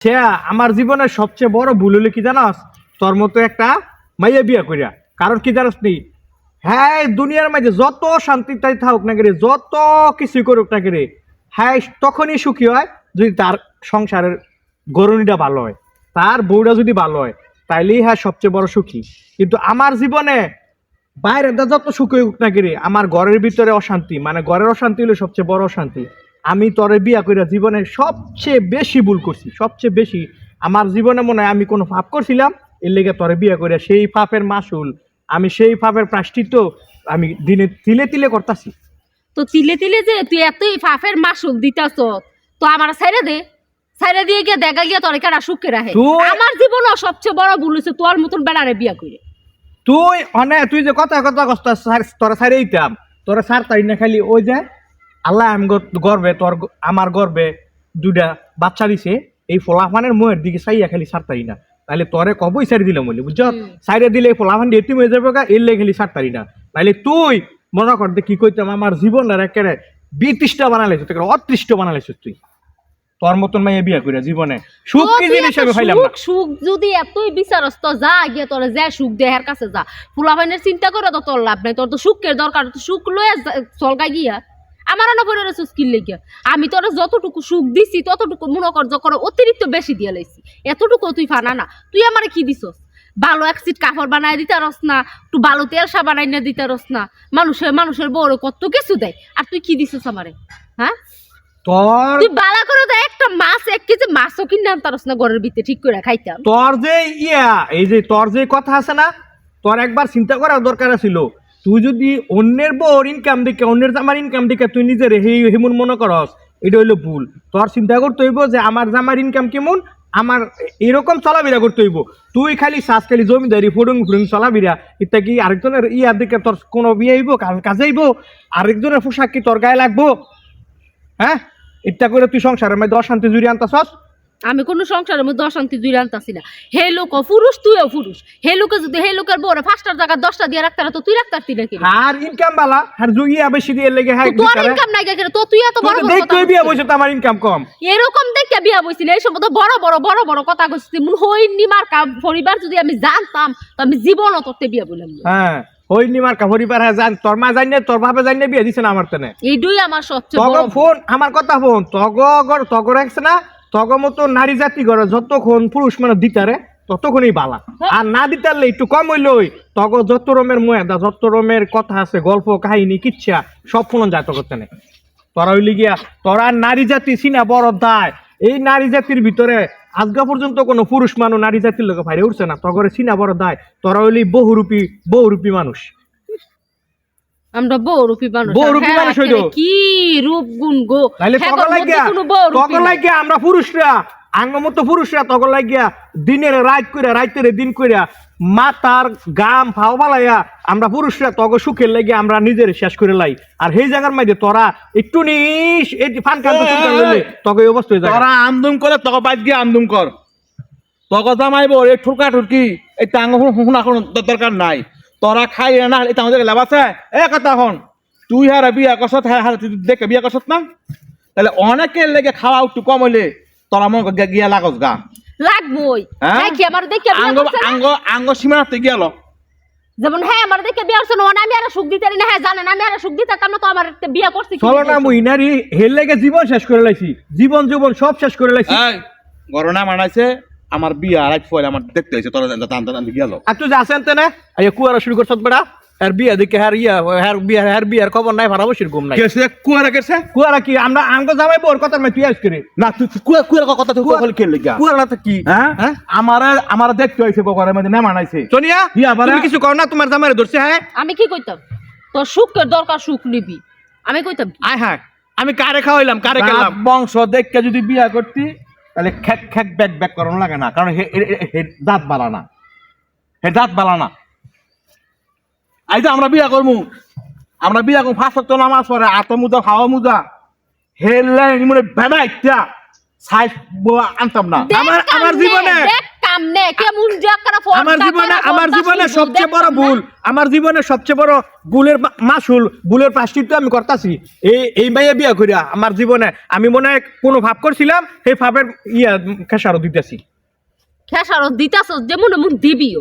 সে আমার জীবনের সবচেয়ে বড় ভুল হলো কি জানাস? তোর মতো একটা মাইয়া বিয়া করিয়া কারণ কি জানাস নি? হ্যাঁ দুনিয়ার মাঝে যত শান্তিটাই থাকুক না করে যত কিছু করুক না করে হ্যাঁ তখনই সুখী হয় যদি তার সংসারের গরুনিটা ভালো হয়। তার বউটা যদি ভালো হয়, তাইলেই হ্যাঁ সবচেয়ে বড় সুখী। কিন্তু আমার জীবনে বাইরে যত সুখী হোক না করে আমার ঘরের ভিতরে অশান্তি মানে ঘরের অশান্তি হলো সবচেয়ে বড় অশান্তি। আমি তরে বিয়া কইরা জীবনে সবচেয়ে বেশি ভুল করছি সবচেয়ে বেশি। আমার জীবনে মনে হয় আমি কোনো পাপ করছিলাম এর লেগে তরে বিয়া কইরা সেই পাপের মাসুল আমি সেই পাপের প্রায়শ্চিত্ত আমি দিনে তিলে তিলে করতাছি। তো তিলে তিলে যে তুই এতই ফাফের মাসুল দিতাছ তো আমার সাইরে দে। সাইরে দিয়ে গিয়ে দেখা গিয়া তোর কেনা সুখে রাখে? তুই- আমার জীবনও সবচেয়ে বড় ভুল হয়েছে তোর মতন বেড়ারে বিয়া করে তুই অনে তুই যে কথা কথা কষ্ট তোরা সারে দিতাম তোরা সার তাই না খালি ওই যে আল্লাহ আমি গর্বে তোর আমার গর্বে দুইটা বাচ্চা দিছে এই ফলাফানের মুয়ের দিকে চাইয়া খালি সারতারি না। তাহলে তোরে কবই সারি দিলাম বলি বুঝছ। সাইডে দিলে এই ফলাফান দিয়ে তুমি হয়ে যাবে গা, এর লেগে খালি সারতারি না। তাহলে তুই মনে কর দে কি কইতাম আমার জীবনের একেবারে বিতৃষ্টা বানালাইছিস তোকে অতৃষ্ট বানালাইছিস তুই। তোর মতন মাইয়া বিয়া করে জীবনে সুখ কি জিনিস আমি খাইলাম না। সুখ যদি এতই বিচারস তো যা গিয়ে তোর যা সুখ দেহের কাছে যা। ফুলাফাইনের চিন্তা করে তো তোর লাভ নাই তোর তো সুখের দরকার তো সুখ লয়ে চলকাই গিয়া। আমার না পড়ে রয়েছে স্কিল লেগে আমি তোর যতটুকু সুখ দিছি ততটুকু মনে কর যখন অতিরিক্ত বেশি দিয়ে লাইছি। এতটুকু তুই ফানা না। তুই আমার কি দিছস? ভালো এক সিট কাপড় বানাই দিতে রস না একটু ভালো তেল সা বানাই না দিতে রস না। মানুষের মানুষের বড় কত কিছু দেয়। আর তুই কি দিছস আমারে? হ্যাঁ? তোর তুই বালা করে তো একটা মাছ এক কেজি মাছও কিনে আনতারস না ঘরের ভিতরে ঠিক করে খাইতাম। তোর যে ইয়া এই যে তোর যে কথা আছে না তোর একবার চিন্তা করার দরকার ছিল তুই যদি অন্যের বউর ইনকাম দেখে অন্যের জামার ইনকাম দেখে তুই নিজের হে হেমন মনে করস, এটা হইল ভুল। তোর চিন্তা করতে হইব যে আমার জামার ইনকাম কেমন, আমার এরকম চলাবিরা করতে হইব। তুই খালি শ্বাস, খালি জমিদারি, ফুডুং ফুডুং চলাবিরা ইত্যা কি আরেকজনের ইয়ার দিকে তোর কোনো বিয়ে হইব কাজে হইব? আরেকজনের পোশাক কি তোর গায়ে লাগবো? হ্যাঁ? ইত্যা করে তুই সংসারের মধ্যে অশান্তি জুড়ে আনতাছস? আমি কোনো সংসারের মধ্যে অশান্তি দুই আনতাছি না। হে লোক পুরুষ তুইও পুরুষ। হে লোকে যদি হে লোকের বউরে পাঁচটার জায়গা দশটা দিয়ে রাখতে তো তুই রাখতারতি নাকি? আর ইনকাম বালা আর জুগিয়া বেশি দিয়ে লেগে হ্যাঁ তো তোর ইনকাম নাই কেন তো তুই এত বড় দেখ তুই বিয়া। বসে তো আমার ইনকাম কম। এরকম দেখে বিয়া বইছিল এই সময় তো বড় বড় বড় বড় কথা কইছিস। মন হইনি মার কা পরিবার যদি আমি জানতাম তো আমি জীবনও তোরতে বিয়া বললাম। হ্যাঁ ওই নিমার কাপড়ি পার হ্যাঁ জান তোর মা জানি তোর বাপে জানি বিয়া দিছে না আমার তেনে। এইটাই আমার সবচেয়ে বড় ফোন আমার কথা ফোন। তগ গর তগ রাখছে না তগ মতো নারী জাতি গড়ে যতক্ষণ পুরুষ মানে দিতারে ততক্ষণই বালা। আর না দিতারলে একটু কম হইলই তগ যত রমের ময়দা যত রমের কথা আছে গল্প কাহিনী কিচ্ছা সব ফোন যায় তগ তেনে। তোরা হইলি গিয়া তোরা নারী জাতি সিনা বড় দায়। এই নারী জাতির ভিতরে আজগা পর্যন্ত কোনো পুরুষ মানুষ নারী জাতির লোক বাইরে উঠছে না তগরে সিনা বড় দায়। তোরা হইলি বহুরূপী বহুরূপী মানুষ। আমরা মানুষ। হ্যাঁ, মানুষ হইল। কি রূপ গুণ গো? তাহলে হ্যাঁ, লাগিয়া। লাগিয়া আমরা পুরুষরা আঙ্গমত পুরুষরা লাগিয়া দিনের রাত কইরা রাইতের দিন কইরা মাতার গাম ফাও ফালাইয়া আমরা পুরুষরা তগ সুখের লাগিয়া আমরা নিজের শেষ করে লাই। আর সেই জায়গার মধ্যে তোরা একটু নিস এই ফান কান্ত তগে এই অবস্থা হয়ে যায়। তোরা আমদুম করে তক বাদ গিয়ে আমদুম কর। তক জামাইব এই ঠুরকা ঠুরকি এই টাঙ্গ শুনা কোনো দরকার নাই। তোরা খাই না এটা আমাদের লাভ আছে। এ কথা হন তুই হার বিয়া কষত হ্যাঁ হার তুই দেখে বিয়া কষত না? তাহলে অনেকের লেগে খাওয়া একটু কম হইলে তোরা মন গিয়া লাগস গা। লাগবই। হ্যাঁ? দেখি আমার দেখে বিয়া আঙ্গ আঙ্গ আঙ্গ সীমানাতে গেল যেমন হ্যাঁ আমার দেখে বিয়া করছে না মানে আমি আর সুখ দিতে না। হ্যাঁ জানেন আমি আর সুখ দিতে পারতাম তো আমার বিয়া করছি কি চলো না? মুই নারী হের লেগে জীবন শেষ করে লাইছি। জীবন জীবন সব শেষ করে লাইছি। এই গরনা মানাইছে আমার বিয়া রাইট ফল আমার দেখতে হয়েছে তোরা টান টান গেল। আর তুই যাচ্ছেন তেনে আইয়া কুয়ারা শুরু করছত বেড়া আর বিয়া দেখে হ্যার ইয়া হ্যার বিয়া হ্যার বিয়ার খবর নাই ভাড়া বসির ঘুম নাই। কেসে কুয়ারা কেসে কুয়ারা কি? আমরা আঙ্গ জামাই বোর কথা আমি তুই আজ করি না তুই কুয়া কুয়ার কথা তুই কখন কে লেগা কুয়ারা তো কি? হ্যাঁ? হ্যাঁ? আমার আমার দেখতে হয়েছে কোকরের মধ্যে না মানাইছে। সোনিয়া কি আবার? তুমি কিছু কর না তোমার জামাই ধরছে হ্যাঁ? আমি কি কইতাম? তোর সুখের দরকার সুখ নিবি। আমি কইতাম? আয় হ্যাঁ আমি কারে খাওয়াইলাম কারে খেলাম? বংশ দেখকে যদি বিয়া করতি তাহলে খেক খেক ব্যাক ব্যাক করানো লাগে না কারণ হে দাঁত বালা না। হে দাঁত বালা না। এই যে আমরা বিয়া করব আমরা বিয়া করব ফার্স্ট তো নামাজ পড়ে আত মুজা খাওয়া হে হেললে মানে ভেদা ইত্যা সাইজ আনতাম না। আমার- আমার জীবনে- সামনে কেমন জাকরা ফোন আমার জীবনে আমার জীবনে সবচেয়ে বড় ভুল আমার জীবনে সবচেয়ে বড় ভুলের মাসুল ভুলের প্রাশ্চিত্য আমি করতাছি। এই এই মাইয়া বিয়া করিয়া আমার জীবনে আমি মনে হয় কোনো ভাব করছিলাম সেই ভাবের ইয়া খেসারও দিতেছি। খেসারত দিতাছ যেমন এমন দিবিও।